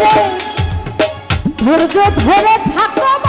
ধরে। ধরে থাকো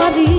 পারি